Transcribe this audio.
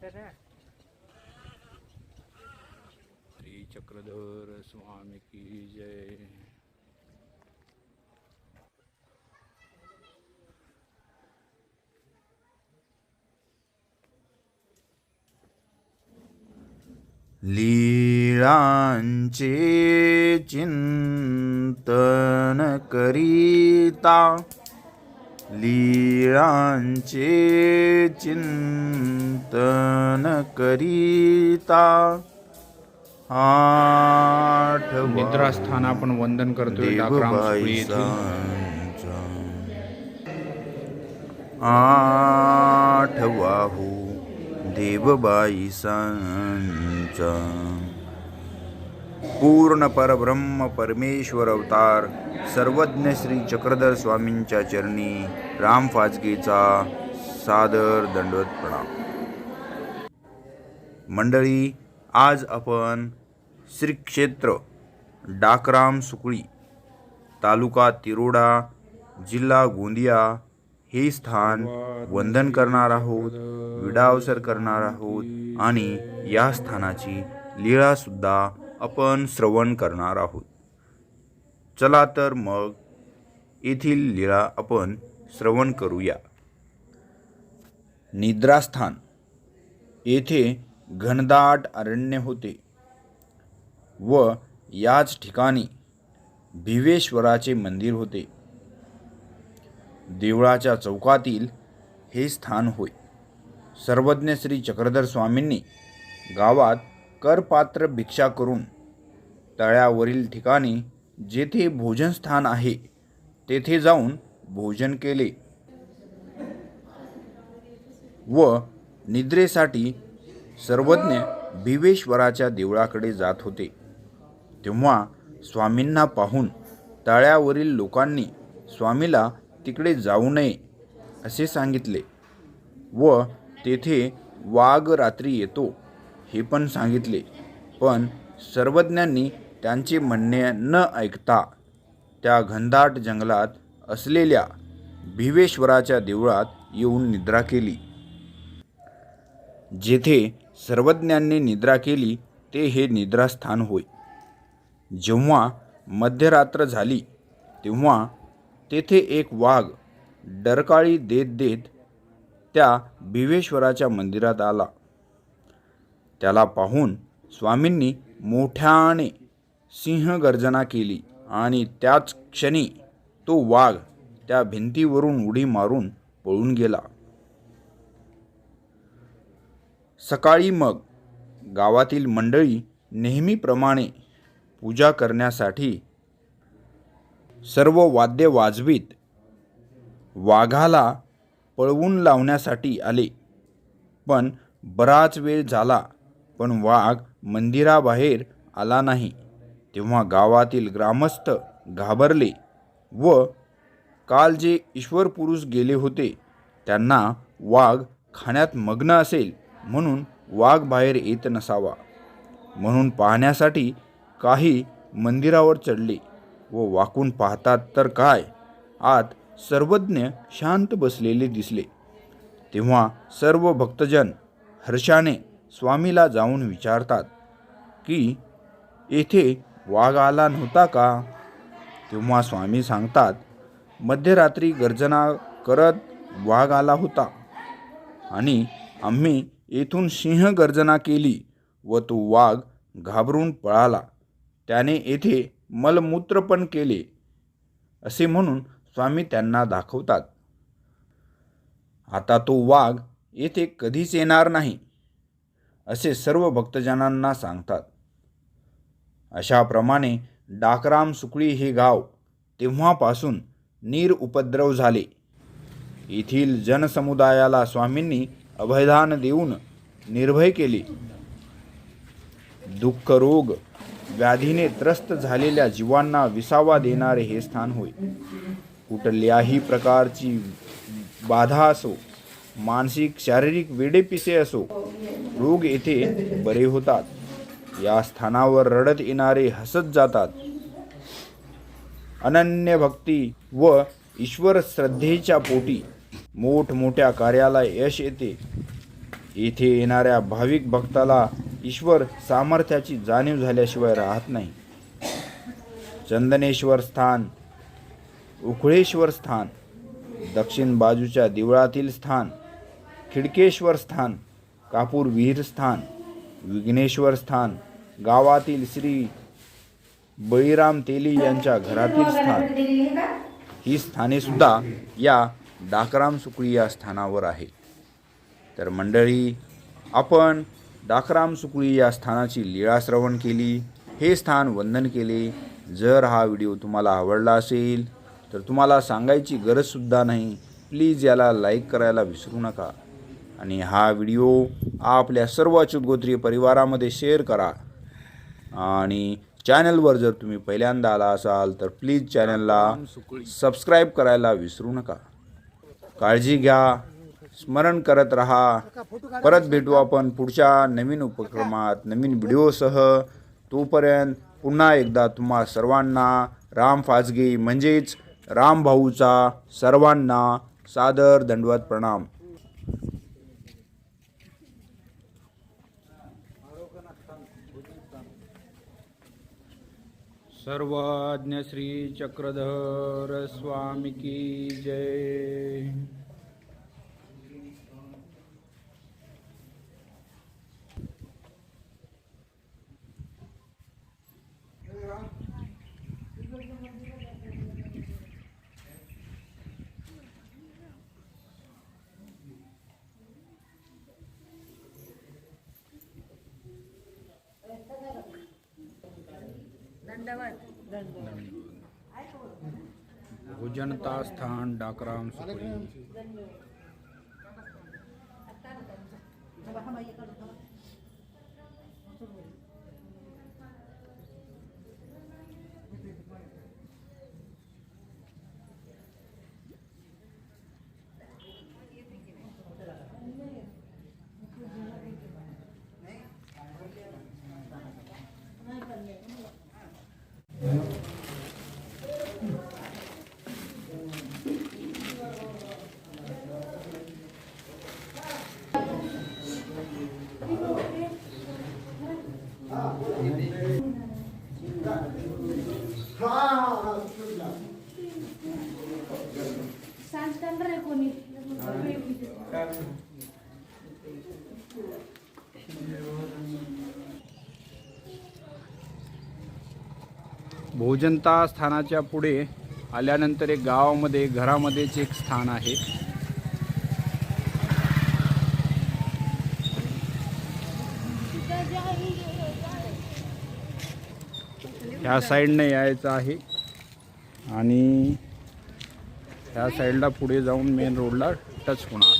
श्री चक्रधर स्वामी की जय। लीळांचे चिंतन करीता। लीळांचे चिंतन करीता. आठवा निद्रास्थान आपण वंदन करतोय येथे आठवाहू देवबाई सांचा. पूर्ण परब्रह्म परमेश्वर अवतार सर्वज्ञ श्री चक्रधर स्वामींच्या चरणी राम फाजगेचा सादर दंडवत प्रणाम मंडळी आज आपण श्री क्षेत्र डाकराम सुकळी तालुका तिरोडा जिल्हा गोंदिया हे स्थान वंदन करणार आहोत विडावसर करणार आहोत आणि या स्थानाची लीळासुद्धा आपण श्रवण करणार आहोत. चला तर मग येथील लीळा आपण श्रवण करूया. निद्रास्थान. येथे घनदाट अरण्य होते व याच ठिकाणी भिवेश्वराचे मंदिर होते. देवळाच्या चौकातील हे स्थान होय. सर्वज्ञ श्री चक्रधर स्वामींनी गावात करपात्र भिक्षा करून तळ्यावरील ठिकाणी जेथे भोजनस्थान आहे तेथे जाऊन भोजन केले व निद्रेसाठी सर्वज्ञ भिवेश्वराच्या देवळाकडे जात होते. तेव्हा स्वामींना पाहून तळ्यावरील लोकांनी स्वामीला तिकडे जाऊ नये असे सांगितले व तेथे वाघ रात्री येतो. हे पण सांगितले. पण सर्वज्ञांनी त्यांचे म्हणणे न ऐकता त्या घनदाट जंगलात असलेल्या भिवेश्वराच्या देवळात येऊन निद्रा केली. जेथे सर्वज्ञांनी निद्रा केली ते हे निद्रास्थान होय. जेव्हा मध्यरात्र झाली तेव्हा तेथे एक वाघ डरकाळी देत देत त्या भिवेश्वराच्या मंदिरात आला. त्याला पाहून स्वामींनी मोठ्याने सिंहगर्जना केली आणि त्याच क्षणी तो वाघ त्या भिंतीवरून उडी मारून पळून गेला. सकाळी मग गावातील मंडळी नेहमीप्रमाणे पूजा करण्यासाठी सर्व वाद्य वाजवीत वाघाला पळवून लावण्यासाठी आले. पण बराच वेळ झाला पण वाघ मंदिराबाहेर आला नाही. तेव्हा गावातील ग्रामस्थ घाबरले व काल जे ईश्वर पुरुष गेले होते त्यांना वाघ खाण्यात मग्न असेल म्हणून वाघ बाहेर येत नसावा. म्हणून पाहण्यासाठी काही मंदिरावर चढले व वाकून पाहतात तर काय आत सर्वज्ञ शांत बसलेले दिसले. तेव्हा सर्व भक्तजन हर्षाने स्वामीला जाऊन विचारतात की येथे वाघ आला नव्हता का? तेव्हा स्वामी सांगतात मध्यरात्री गर्जना करत वाघ आला होता आणि आम्ही येथून सिंह गर्जना केली व तो वाघ घाबरून पळाला. त्याने येथे मलमूत्र पण केले. असे म्हणून स्वामी त्यांना दाखवतात आता तो वाघ येथे कधीच येणार नाही. असे सर्व भक्तजनांना सांगतात. अशाप्रमाणे डाकराम सुकळी हे गाव तेव्हापासून निरउपद्रव झाले. येथील जनसमुदायाला स्वामींनी अभयदान देऊन निर्भय केले. दुःख रोग व्याधीने त्रस्त झालेल्या जीवांना विसावा देणारे हे स्थान होय. कुठल्याही प्रकारची बाधा असो मानसिक शारीरिक वेडेपिसे असो रोग येथे बरे होतात. या स्थानावर रडत येणारे हसत जातात. अनन्य भक्ती व ईश्वर श्रद्धेच्या पोटी मोठमोठ्या कार्याला यश येते. येथे येणाऱ्या भाविक भक्ताला ईश्वर सामर्थ्याची जाणीव झाल्याशिवाय राहत नाही. चंदनेश्वर स्थान उखळेश्वर स्थान दक्षिण बाजूच्या देवळातील स्थान खिडकेश्वर स्थान कापूर विहीर स्थान विघ्नेश्वर स्थान गावातील श्री बळीराम तेली यांच्या घरातील स्थान. ही स्थाने सुद्धा या डाकराम सुकळी या स्थानावर आहे तर मंडळी आपण डाकराम सुकळी या स्थानाची लीळा श्रवण केली हे स्थान वंदन केले. जर हा व्हिडिओ तुम्हाला आवडला असेल तर तुम्हाला सांगायची गरजसुद्धा नाही. प्लीज याला लाईक करायला विसरू नका. आणि हा व्हिडिओ आपल्या सर्व अच्युतगोत्रीय परिवारामध्ये शेअर करा. आणि चॅनलवर जर तुम्ही पहिल्यांदा आला असाल तर प्लीज चॅनलला सबस्क्राईब करायला विसरू नका. काळजी घ्या स्मरण करत राहा. परत भेटू आपण पुढच्या नवीन उपक्रमात नवीन व्हिडिओसह. तोपर्यंत पुन्हा एकदा तुम्हा सर्वांना राम फाजगे म्हणजेच रामभाऊचा सर्वांना सादर दंडवत प्रणाम. सर्वज्ञ श्री चक्रधर स्वामी की जय। भोजनता स्थान डाकराम सुकळी भोजनता स्थानाच्या पुढे आल्यानंतर एक गावामध्ये घरामध्येच एक स्थान आहे. ह्या साईडने यायचं आहे. आणि ह्या साईडला पुढे जाऊन मेन रोडला टच होणार.